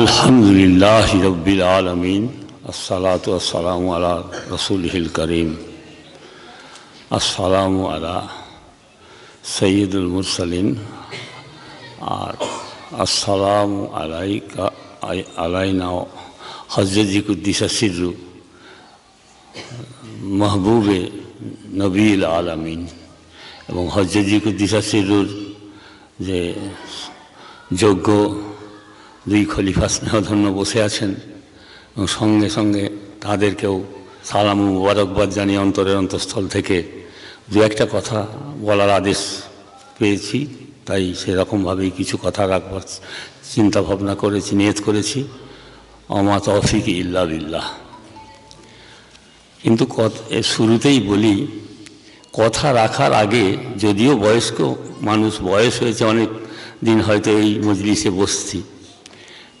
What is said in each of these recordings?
আলহামদুলিল্লাহ রব্বিল আলমিন, আসসালাত আসসালামু আলা রসুলহিল করিম, আসসালামু আলা সৈয়দুল মুরসালিন, আর আসসালামু আলাইকা আলাইনাও হজরজিকুদ্দিসা সিরু মাহবুবে নবীল আলমিন এবং হজরজিকুদ্দিসা সিরুর যে যোগ্য দুই খলিফা স্নেহধন্য বসে আছেন এবং সঙ্গে সঙ্গে তাদেরকেও সালাম মুবারকবাদ জানিয়ে অন্তরের অন্তঃস্থল থেকে দু একটা কথা বলার আদেশ পেয়েছি, তাই সেরকমভাবেই কিছু কথা রাখবার চিন্তা ভাবনা করেছি, নিয়ত করেছি। অমা তফিক ইল্লা বিল্লাহ। কিন্তু শুরুতেই বলি, কথা রাখার আগে যদিও বয়স্ক মানুষ বয়স হয়েছে অনেক দিন হয়তো এই মজলিসে বসছি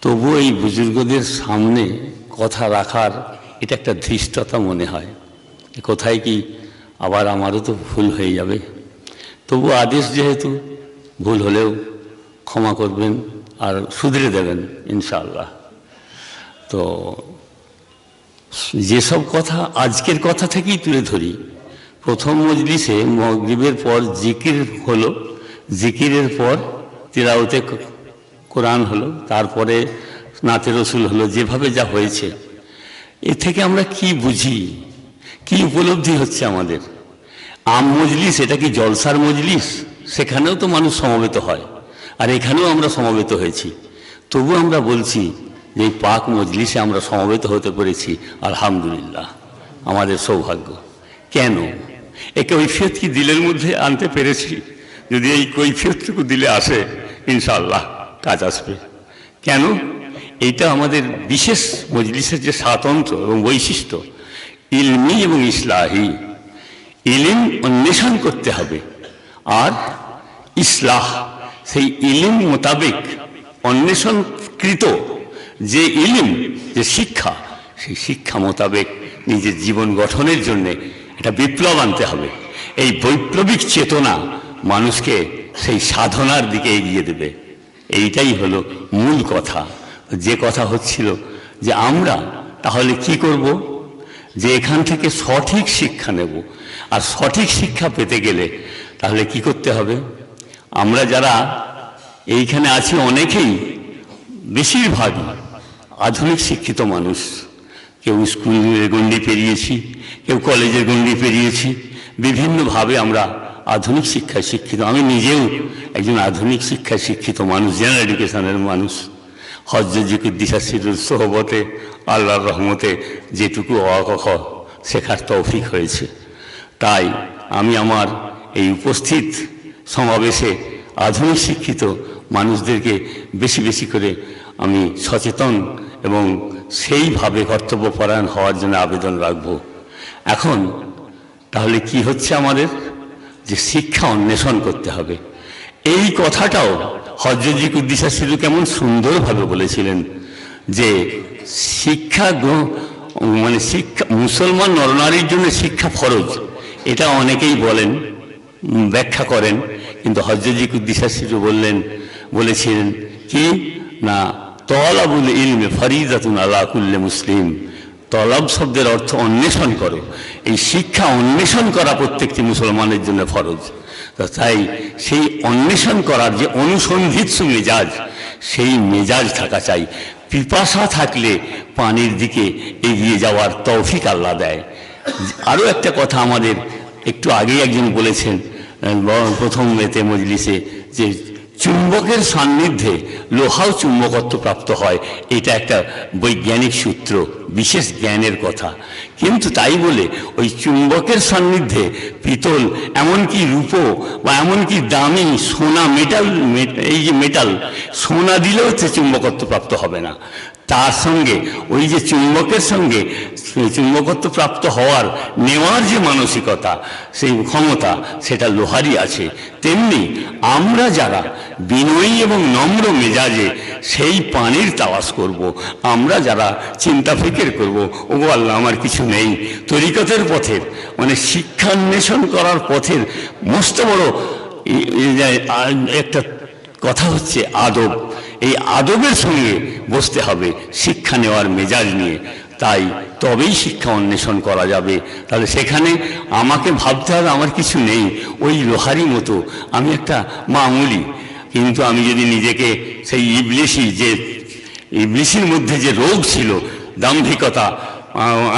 তবুও এই বুজুর্গদের সামনে কথা রাখার এটা একটা ধৃষ্টতা মনে হয়। কোথায় কি আবার আমারও তো ভুল হয়ে যাবে। তবু আদেশ যেহেতু, ভুল হলেও ক্ষমা করবেন আর শুধরে দেবেন, ইনশাআল্লাহ। তো যেসব কথা আজকের কথা থেকেই তুলে ধরি, প্রথম মজলিসে মগরিবের পর জিকির হলো, জিকিরের পর ক- কোরআন হলো, তারপরে নাতে রসুল হলো, যেভাবে যা হয়েছে। এ থেকে আমরা কি বুঝি? কি উপলব্ধি হচ্ছে আমাদের? আম মজলিস, এটা কি জলসার মজলিস? সেখানেও তো মানুষ সমবেত হয়, আর এখানেও আমরা সমবেত হয়েছি। তবু আমরা বলছি যে এই পাক মজলিসে আমরা সমবেত হতে পেরেছি, আলহামদুলিল্লাহ, আমাদের সৌভাগ্য। কেন? এ কৈফিয়ত কি দিলের মধ্যে আনতে পেরেছি? যদি এই কৈফিয়তটুকু দিলে আসে, ইনশাআল্লাহ। কাজ আসবে। কেন? এইটা আমাদের বিশেষ মজলিসের যে স্বাতন্ত্র এবং বৈশিষ্ট্য, ইলমি এবং ইসলাহি। ইলিম অন্বেষণ করতে হবে। আর ইসলাহ, সেই ইলিম মোতাবেক অন্বেষণকৃত যে ইলিম, যে শিক্ষা, সেই শিক্ষা মোতাবেক নিজের জীবন গঠনের জন্য একটা বিপ্লব আনতে হবে। এই বৈপ্লবিক চেতনা মানুষকে সেই সাধনার দিকে এগিয়ে দেবে। এইটাই হলো মূল কথা। যে কথা হচ্ছিল যে আমরা তাহলে কি করব? যে এখান থেকে সঠিক শিক্ষা নেব। আর সঠিক শিক্ষা পেতে গেলে তাহলে কি করতে হবে? আমরা যারা এইখানে আছি অনেকেই বেশিরভাগই আধুনিক শিক্ষিত মানুষ। কেউ স্কুলের গণ্ডি পেরিয়েছি, কেউ কলেজের গণ্ডি পেরিয়েছি। বিভিন্নভাবে আমরা আধুনিক শিক্ষায় শিক্ষিত। আমি নিজেও একজন আধুনিক শিক্ষায় শিক্ষিত মানুষ জেনারেল এডুকেশনের মানুষ। হজ্জিকুর দিশাশির সোহবতে, আল্লাহর রহমতে যেটুকু অকখ শেখার তৌফিক হয়েছে। তাই আমি আমার এই উপস্থিত সমাবেশে আধুনিক শিক্ষিত মানুষদেরকে বেশি বেশি করে আমি সচেতন এবং সেইভাবে কর্তব্যপরায়ণ হওয়ার জন্য আবেদন রাখব। এখন তাহলে কি হচ্ছে আমাদের? যে শিক্ষা অন্বেষণ করতে হবে। এই কথাটাও হজরতজি কুদ্দিসা সিধু কেমন সুন্দরভাবে বলেছিলেন যে শিক্ষা মানে শিক্ষা, মুসলমান নরনারীর জন্য শিক্ষা ফরজ। এটা অনেকেই বলেন, ব্যাখ্যা করেন, কিন্তু হজরতজি কুদ্দিসা সিধু বললেন, বলেছিলেন কি? না, তলাবুল ইলমে ফরিদাতুন আলা মুসলিম। তলব শব্দের অর্থ অন্বেষণ করো। এই শিক্ষা অন্বেষণ করা প্রত্যেকটি মুসলমানের জন্য ফরজ। তাই সেই অন্বেষণ করার যে অনুসন্ধিৎসু মেজাজ সেই মেজাজ থাকা চাই। পিপাসা থাকলে পানির দিকে এগিয়ে যাওয়ার তৌফিক আল্লাহ দেয়। আরও একটা কথা আমাদের একটু আগেই একজন বলেছেন প্রথম এতে মজলিসে যে চুম্বকের সান্নিধ্যে লোহাও চুম্বকত্ব প্রাপ্ত হয়। এটা একটা বৈজ্ঞানিক সূত্র, বিশেষ জ্ঞানের কথা। কিন্তু তাই বলে ওই চুম্বকের সান্নিধ্যে পিতল, এমনকি রূপো বা এমনকি দামি সোনা মেটাল এই যে মেটাল সোনা দিলেও সে চুম্বকত্ব প্রাপ্ত হবে না। তার সঙ্গে, ওই যে চুম্বকের সঙ্গে, চুম্বকত্ব প্রাপ্ত হওয়ার, নেওয়ার যে মানসিকতা, সেই ক্ষমতা, সেটা লোহারই আছে তেমনি আমরা যারা বিনয়ী এবং নম্র মেজাজে সেই পানির তাওয়াজ করব। আমরা যারা চিন্তা ফিকের করব ও আল্লাহ, আমার কিছু নেই তরিকতের পথের মানে শিক্ষান্বেষণ করার পথের মস্ত বড় একটা কথা হচ্ছে আদব এই আদবের সঙ্গে বসতে হবে, শিক্ষা নেওয়ার মেজাজ নিয়ে। তাই তবেই শিক্ষা অন্বেষণ করা যাবে। তাহলে সেখানে আমাকে ভাবতে হবে, আমার কিছু নেই। ওই লোহারি মতো। আমি একটা মামুলি। কিন্তু আমি যদি নিজেকে সেই ইবলিশি যে ইবলিশির মধ্যে যে রোগ ছিল, দাম্ভিকতা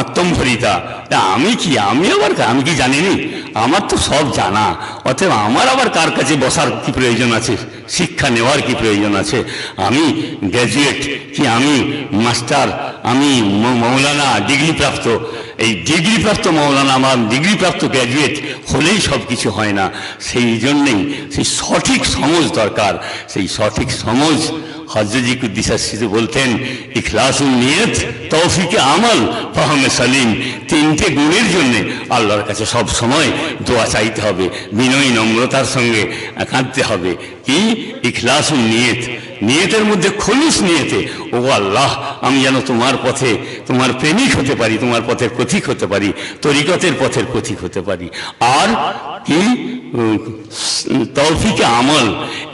আত্মম্ভরিতা, তা আমি কি, আমি আবার আমি কি জানিনি? আমার তো সব জানা। অতএব আমার আবার কার কাছে বসার কি প্রয়োজন আছে? শিক্ষা নেওয়ার কি প্রয়োজন আছে? আমি গ্র্যাজুয়েট কি আমি মাস্টার আমি মৌলানা ডিগ্রি প্রাপ্ত? এই ডিগ্রিপ্রাপ্ত মৌলানা বা ডিগ্রি প্রাপ্ত গ্র্যাজুয়েট হলেই সব কিছু হয় না। সেই জন্যেই সেই সঠিক সমঝ দরকার। সেই সঠিক সমঝ হজরজি কুদ্দিসাসিতে বলতেন ইখলাসুল নিয়ত, তৌফিকে আমল, ফাহমে সালিম। তিনটে গুণের জন্যে আল্লাহর কাছে সব সময় দোয়া চাইতে হবে। বিনয়ী নম্রতার সঙ্গে কাঁদতে হবে। কি? ইখলাসুল নিয়ত। নিয়তের মধ্যে খলুস নিয়েতে, ও আল্লাহ, আমি যেন তোমার পথে, তোমার প্রেমিক হতে পারি, তোমার পথের পথিক হতে পারি, তরিকতের পথের পথিক হতে পারি। আর কি তৌফিকে আমল,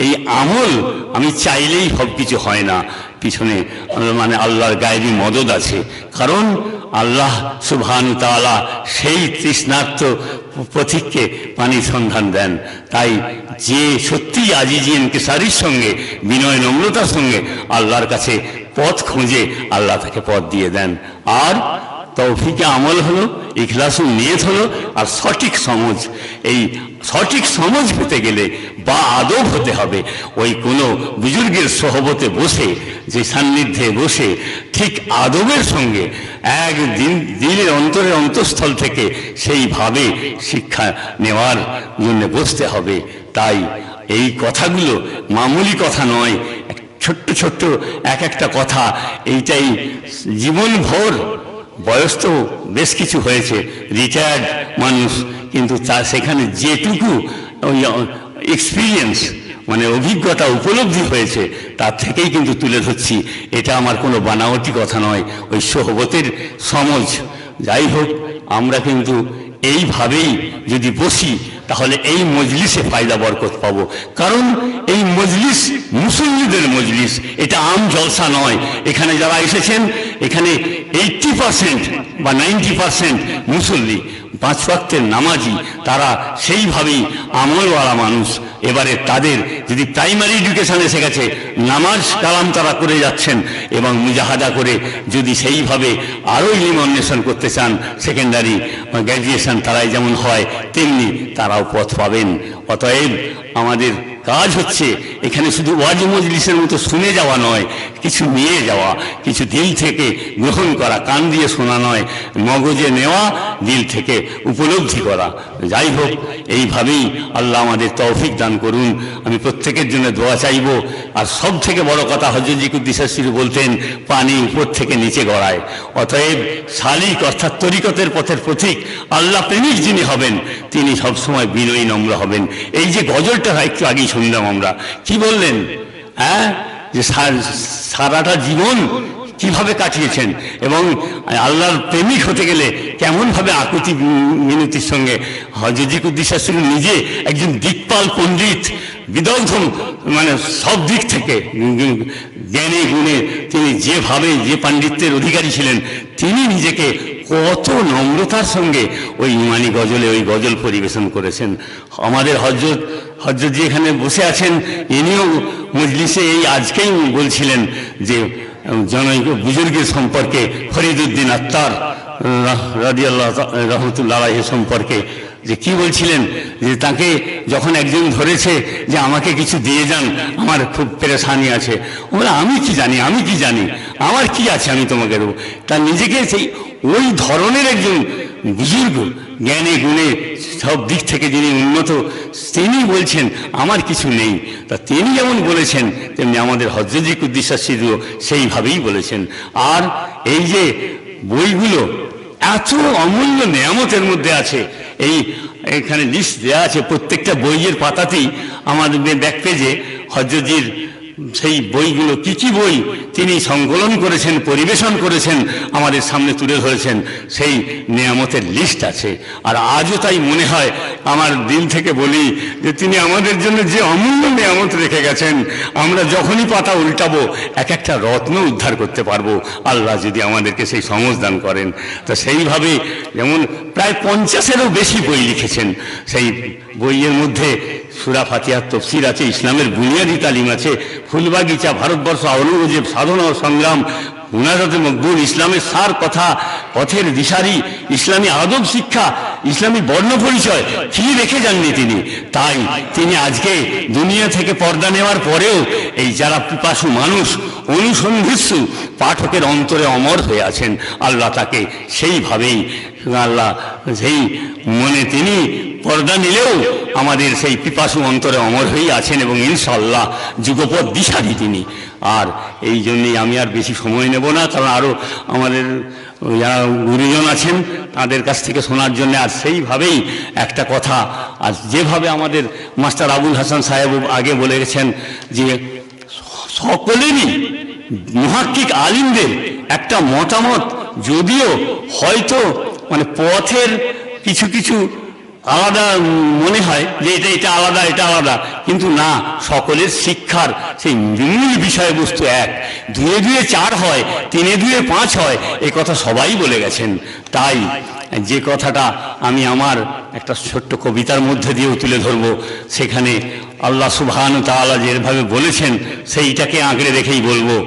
এই আমল আমি চাইলেই সব কিছু হয় না। পিছনে মানে আল্লাহর গায়েবী মদত আছে। কারণ আল্লাহ সুবহান তাআলা সেই তৃষ্ণার্থ পথিককে পানির সন্ধান দেন। তাই যে সত্যি আজিজি কেশারির সঙ্গে, বিনয় নম্রতার সঙ্গে আল্লাহর কাছে পথ খুঁজে আল্লাহ তাকে পথ দিয়ে দেন। আর তৌফিকে আমল হলো ইখলাসুল নিয়ত হলো, আর সঠিক সমঝ এই সঠিক সমঝ পেতে গেলে বা আদব হতে হবে। ওই কোনো বুজুর্গের সহবতে বসে, যে সান্নিধ্যে বসে, ঠিক আদবের সঙ্গে এক দিন দিনের অন্তরের অন্তঃস্থল থেকে সেইভাবে শিক্ষা নেওয়ার জন্য বসতে হবে। তাই এই কথাগুলো মামুলি কথা নয় ছোট্ট ছোট্ট এক একটা কথা, এইটাই জীবনভর বয়স তো বেশ কিছু হয়েছে রিটায়ার্ড মানুষ, কিন্তু তা সেখানে যেটুকু ওই এক্সপিরিয়েন্স মানে অভিজ্ঞতা উপলব্ধি হয়েছে, তার থেকেই কিন্তু তুলে ধরছি। এটা আমার কোনো বানাওয়াটি কথা নয়, ওই সোহবতের সমজ। যাই হোক, আমরা কিন্তু এইভাবেই যদি বসি তাহলে এই মজলিসে ফায়দা, বরকত পাব। কারণ এই মজলিস মুসল্লিদের মজলিস, এটা আম জলসা নয়। এখানে যারা এসেছেন, এখানে এইটটি পার্সেন্ট বা নাইনটি পার্সেন্ট মুসল্লি। পাঁচ ওয়াক্তের নামাজি, তারা সেইভাবেই আমলওয়ালা মানুষ। এবারে তাদের যদি প্রাইমারি এডুকেশন এসে গেছে, নামাজ কালাম তারা করে যাচ্ছেন এবং মুজাহাদা করে যদি সেইভাবে আরও ইলিম অন্বেষণ করতে চান সেকেন্ডারি গ্র্যাজুয়েশন তারাই যেমন হয়, তেমনি তারাও পথ পাবেন। অতএব আমাদের কাজ হচ্ছে এখানে শুধু ওয়াজ মজলিসের মতো শুনে যাওয়া নয়, কিছু নিয়ে যাওয়া, কিছু দিল থেকে গ্রহণ করা, কান দিয়ে শোনা নয়, মগজে নেওয়া, দিল থেকে উপলব্ধি করা। যাই হোক, এইভাবেই আল্লাহ আমাদের তৌফিক দান করুন। আমি প্রত্যেকের জন্য দোয়া চাইব। আর সব থেকে বড় কথা হজরত কুদ্দিসাসির বলতেন, পানি উপর থেকে নিচে গড়ায়। অতএব শালিক অর্থাৎ তরিকতের পথের প্রতীক আল্লাহ প্রেমিক যিনি হবেন, তিনি সবসময় বিনয়ী নম্র হবেন। এই যে গজলটা হয়, একটু আগেই শুনলাম আমরা। কি বললেন? হ্যাঁ? যে সারাটা জীবন কীভাবে কাটিয়েছেন? এবং আল্লাহর প্রেমিক হতে গেলে কেমনভাবে আকুতি মিনতির সঙ্গে হজরত কুদ্দিসাসুর নিজে একজন দিকপাল পণ্ডিত, বিদগ্ধ মানে সব দিক থেকে জ্ঞানে গুণে তিনি যেভাবে যে পাণ্ডিত্যের অধিকারী ছিলেন, তিনি নিজেকে কত নম্রতার সঙ্গে ওই ইমানি গজলে, ওই গজল পরিবেশন করেছেন। আমাদের হজরত হজরত যে এখানে বসে আছেন, ইনিও মজলিসে এই আজকেই বলছিলেন যে, জনৈক বুজুর্গের সম্পর্কে, ফরিদুদ্দিন আত্মার রাদিয়াল্লাহ রহমতুল্লাহ সম্পর্কে যে কি বলছিলেন? যে তাকে যখন একজন ধরেছে যে আমাকে কিছু দিয়ে যান, আমার খুব পেরেশানি আছে। ও বলে, আমি কি জানি, আমি কি জানি? আমার কি আছে আমি তোমাকে দেবো? তা নিজেকে সেই ওই ধরনের একজন বুজুর্গ, জ্ঞানে গুণে সব দিক থেকে যিনি উন্নত, তিনি বলছেন, আমার কিছু নেই। তা তিনি যেমন বলেছেন, তেমনি আমাদের হজরজি কুদ্দিসাসিদও সেইভাবেই বলেছেন। আর এই যে বইগুলো এত অমূল্য নেয়ামতের মধ্যে আছে এই, এখানে লিস্ট দেওয়া আছে, প্রত্যেকটা বইয়ের পাতাতেই আমাদের ব্যাক পেজে হজরজির সেই বইগুলো কি কি বই তিনি সংকলন করেছেন, পরিবেশন করেছেন, আমাদের সামনে তুলে ধরেছেন, সেই নিয়ামতের লিস্ট আছে। আর আজও তাই মনে হয় আমার দিল থেকে বলি যে তিনি আমাদের জন্য যে অমূল্য নিয়ামত রেখে গেছেন, আমরা যখনই পাতা উল্টাবো এক একটা রত্ন উদ্ধার করতে পারব। আল্লাহ যদি আমাদেরকে সেই সমজ দান করেন। তা সেইভাবে যেমন প্রায় পঞ্চাশেরও বেশি বই লিখেছেন। সেই বইয়ের মধ্যে সুরা ফাতিহার তফসির আছে, ইসলামের বুনিয়াদি তালিম আছে, ফুলবাগিচা, ভারতবর্ষ, আওরঙ্গজেব, সাধনা ও সংগ্রাম মুনাজাতে মকবুল ইসলামের সার কথা, পথের দিশারি, ইসলামী আদব শিক্ষা ইসলামী বর্ণ পরিচয় কি রেখে যাননি তিনি? তাই তিনি আজকে দুনিয়া থেকে পর্দা নেওয়ার পরেও এই যারা পিপাসু মানুষ, অনুসন্ধিৎসু পাঠকের অন্তরে অমর হয়ে আছেন। আল্লাহ তাকে সেইভাবেই, আল্লাহ সেই মনে তিনি পর্দা নিলেও আমাদের সেই পিপাসু অন্তরে অমর হয়েই আছেন এবং ইনশাল্লাহ যুগপথ দিশারি তিনি। আর এই জন্যেই আমি আর বেশি সময় নেব না, কারণ আরও আমাদের যারা গুরুজন আছেন, তাদের কাছ থেকে শোনার জন্য আর সেইভাবেই একটা কথা। আর যেভাবে আমাদের মাস্টার আবুল হাসান সাহেব আগে বলে গেছেন যে, সকলেরই মহাক্কিক আলিমদের একটা মতামত, যদিও হয়তো মানে পথের কিছু কিছু আলাদা মনে হয় যে এটা এটা আলাদা এটা আলাদা। কিন্তু না, সকলের শিক্ষার সেই মূল বিষয়বস্তু এক। দুয়ে দুয়ে চার হয় তিনে দুয়ে পাঁচ হয়, এ কথা সবাই বলে গেছেন। তাই যে কথাটা আমি আমার একটা ছোট্ট কবিতার মধ্যে দিয়েও তুলে ধরব, সেখানে আল্লাহ সুবহান তাআলা যেভাবে বলেছেন, সেইটাকে আঁকড়ে রেখেই বলব।